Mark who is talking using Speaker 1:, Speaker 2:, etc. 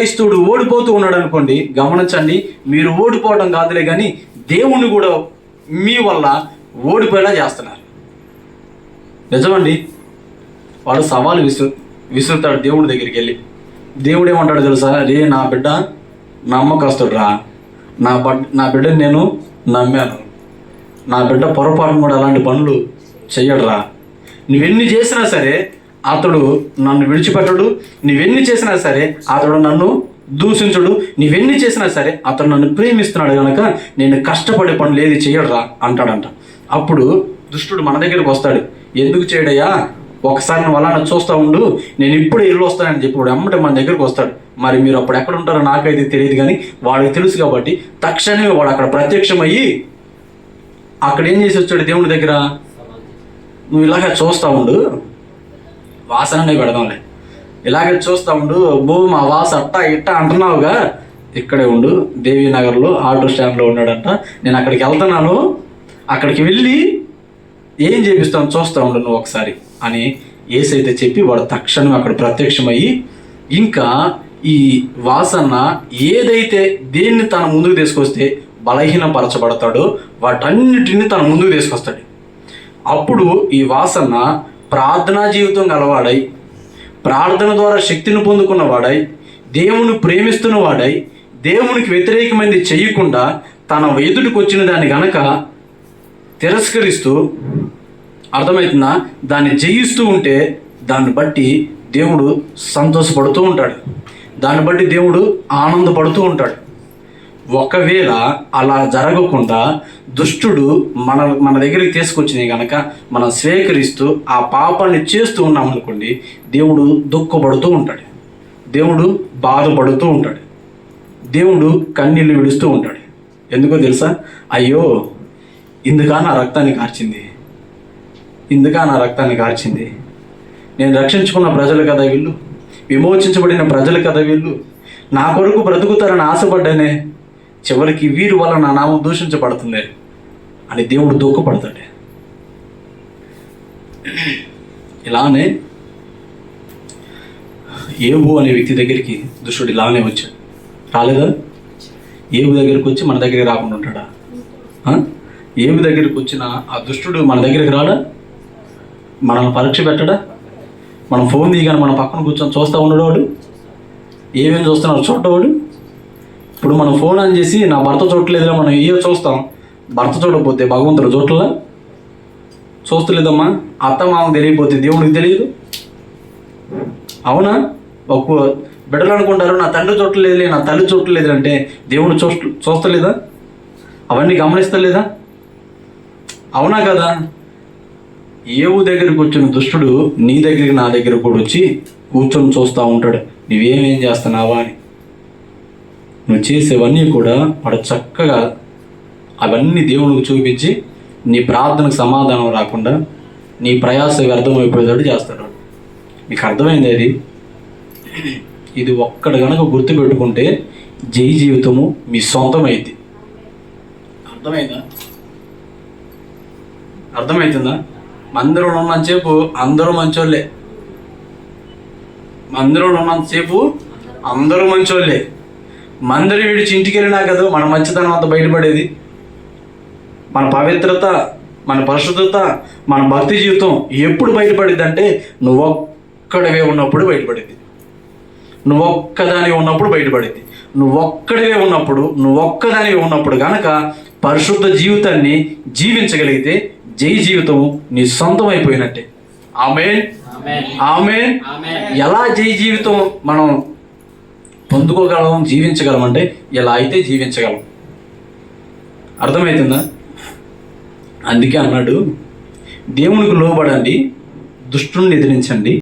Speaker 1: క్రైస్తుడు ఓడిపోతూ ఉన్నాడు అనుకోండి గమనించండి మీరు ఓడిపోవడం కాదులే కానీ దేవుణ్ణి కూడా మీ వల్ల ఓడిపోయేలా చేస్తున్నారు. నిజమండి? వాడు సవాలు విసు విసురుతాడు దేవుడి దగ్గరికి వెళ్ళి. దేవుడు ఏమంటాడు తెలుసా? రే నా బిడ్డ నమ్మకస్తుడు రా నా బడ్ నా బిడ్డని నేను నమ్మాను. నా బిడ్డ పొరపాటును కూడా అలాంటి పనులు చెయ్యడురా. నువ్వెన్ని చేసినా సరే అతడు నన్ను విడిచిపెట్టడు. నువ్వెన్ని చేసినా సరే అతడు నన్ను దూషించడు. నువ్వెన్ని చేసినా సరే అతడు నన్ను ప్రేమిస్తున్నాడు కనుక నేను కష్టపడే పనులు ఏది చేయడురా అంటాడంట. అప్పుడు దుష్టుడు మన దగ్గరికి వస్తాడు. ఎందుకు చేయడయ్యా? ఒకసారి నువ్వు అలా చూస్తూ ఉండు. నేను ఇప్పుడే ఇల్లు వస్తానని చెప్పి వాడు అమ్మటే మన దగ్గరికి వస్తాడు. మరి మీరు అప్పుడు ఎక్కడ ఉంటారో నాకైతే తెలియదు కానీ వాడికి తెలుసు కాబట్టి తక్షణమే వాడు అక్కడ ప్రత్యక్షమయ్యి అక్కడ ఏం చేసి వచ్చాడు దేవుడి దగ్గర? నువ్వు ఇలాగా చూస్తూ ఉండు. వాసననే పెడదాంలే ఇలాగే చూస్తా ఉండు బో మా వాస అట్టా ఇట్టా అంటున్నావుగా. ఇక్కడే ఉండు దేవీనగర్లో ఆటో స్టాండ్లో ఉన్నాడంట. నేను అక్కడికి వెళ్తున్నాను. అక్కడికి వెళ్ళి ఏం చేపిస్తాను చూస్తూ ఉండు నువ్వు ఒకసారి అని ఏసైతే చెప్పి వాడు తక్షణం అక్కడ ప్రత్యక్షమయ్యి ఇంకా ఈ వాసన ఏదైతే దేన్ని తన ముందుకు తీసుకొస్తే బలహీనపరచబడతాడో వాటన్నిటిని తన ముందుకు తీసుకొస్తాడు. అప్పుడు ఈ వాసన ప్రార్థనా జీవితం గలవాడై ప్రార్థన ద్వారా శక్తిని పొందుకున్నవాడై దేవుని ప్రేమిస్తున్నవాడై దేవునికి వ్యతిరేకమైనది చేయకుండా తన ఎదుటికి వచ్చిన దాన్ని గనక తిరస్కరిస్తూ అర్థమవుతుందా? దాన్ని జయిస్తూ ఉంటే దాన్ని బట్టి దేవుడు సంతోషపడుతూ ఉంటాడు. దాన్ని బట్టి దేవుడు ఆనందపడుతూ ఉంటాడు. ఒకవేళ అలా జరగకుండా దుష్టుడు మన మన దగ్గరికి తీసుకొచ్చినాయి కనుక మనం స్వీకరిస్తూ ఆ పాపాన్ని చేస్తూ ఉన్నామనుకోండి దేవుడు దుఃఖపడుతూ ఉంటాడు. దేవుడు బాధపడుతూ ఉంటాడు. దేవుడు కన్నీళ్ళు విడుస్తూ ఉంటాడు. ఎందుకో తెలుసా? అయ్యో ఇందుకా నా రక్తాన్ని కార్చింది? ఇందుకా నా రక్తాన్ని కార్చింది? నేను రక్షించుకున్న ప్రజలు కదా వీళ్ళు? విమోచించబడిన ప్రజలు కదా వీళ్ళు? నా కొరకు బ్రతుకుతారని ఆశపడ్డానే చివరికి వీరి వల్ల నా నామం దూషించబడుతుంది అని దేవుడు దూకపడతాడు. ఇలానే ఏబు అనే వ్యక్తి దగ్గరికి దుష్టుడు ఇలానే వచ్చాడు. రాలేదా? ఏబు దగ్గరికి వచ్చి మన దగ్గరికి రాకుండా ఉంటాడా? ఏబు దగ్గరికి వచ్చిన ఆ దుష్టుడు మన దగ్గరికి రాడా? మనల్ని పరీక్ష పెట్టడా? మనం ఫోన్ తీయగానే మన పక్కన కూర్చొని చూస్తూ ఉన్నాడు వాడు ఏమేమి చూస్తున్నాడు? చూడవాడు ఇప్పుడు మనం ఫోన్ ఆన్ చేసి నా భర్త చూడలేదురా మనం ఏ చూస్తాం. భర్త చూడకపోతే భగవంతుడు చూడలా చూస్తలేదమ్మా. అత్త మామ తెలియకపోతే దేవుడికి తెలియదు? అవునా? ఒక బిడ్డలు అనుకుంటారు నా తండ్రి చూడలేదులే నా తల్లి చూడలేదు అంటే దేవుడు చూ చూస్తలేదా? అవన్నీ గమనిస్తలేదా? అవునా కదా? ఏవు దగ్గరికి వచ్చిన దుష్టుడు నీ దగ్గరికి నా దగ్గర కూడా వచ్చి కూర్చొని చూస్తూ ఉంటాడు. నువ్వేమేం చేస్తున్నావా? అని. నువ్వు చేసేవన్నీ కూడా వాడు చక్కగా అవన్నీ దేవునికి చూపించి నీ ప్రార్థనకు సమాధానం రాకుండా నీ ప్రయాస వ్యర్థమైపోయేటట్టు చేస్తాడు. మీకు నీకు అర్థమైంది అది? ఇది ఒక్కడ కనుక గుర్తుపెట్టుకుంటే జై జీవితము మీ సొంతమైంది. అర్థమైందా? అర్థమవుతుందా మందిరంలో ఉన్నంతసేపు అందరూ మంచోళ్ళే. మందిరం ఉన్నంతసేపు అందరూ మంచోళ్ళే. మందిరం విడిచి ఇంటికి వెళ్ళినా కదా మన మంచితనం అంతా బయటపడేది. మన పవిత్రత మన పరిశుద్ధత మన భక్తి జీవితం ఎప్పుడు బయటపడిద్ది అంటే నువ్వు ఒక్కడివే ఉన్నప్పుడు బయటపడింది నువ్వు ఒక్కదానివి ఉన్నప్పుడు బయటపడింది నువ్వు ఒక్కడివే ఉన్నప్పుడు నువ్వు ఒక్కదానివి ఉన్నప్పుడు గనక పరిశుద్ధ జీవితాన్ని జీవించగలిగితే జై జీవితం నీ సొంతం అయిపోయినట్టే ఆమెన్. ఆమెన్. ఎలా జై జీవితం మనం పొందుకోగలం జీవించగలం అంటే ఇలా అయితే జీవించగలం. అర్థమవుతుందా అందుకే అన్నాడు దేవునికి లోబడండి దుష్టుని ఎదిరించండి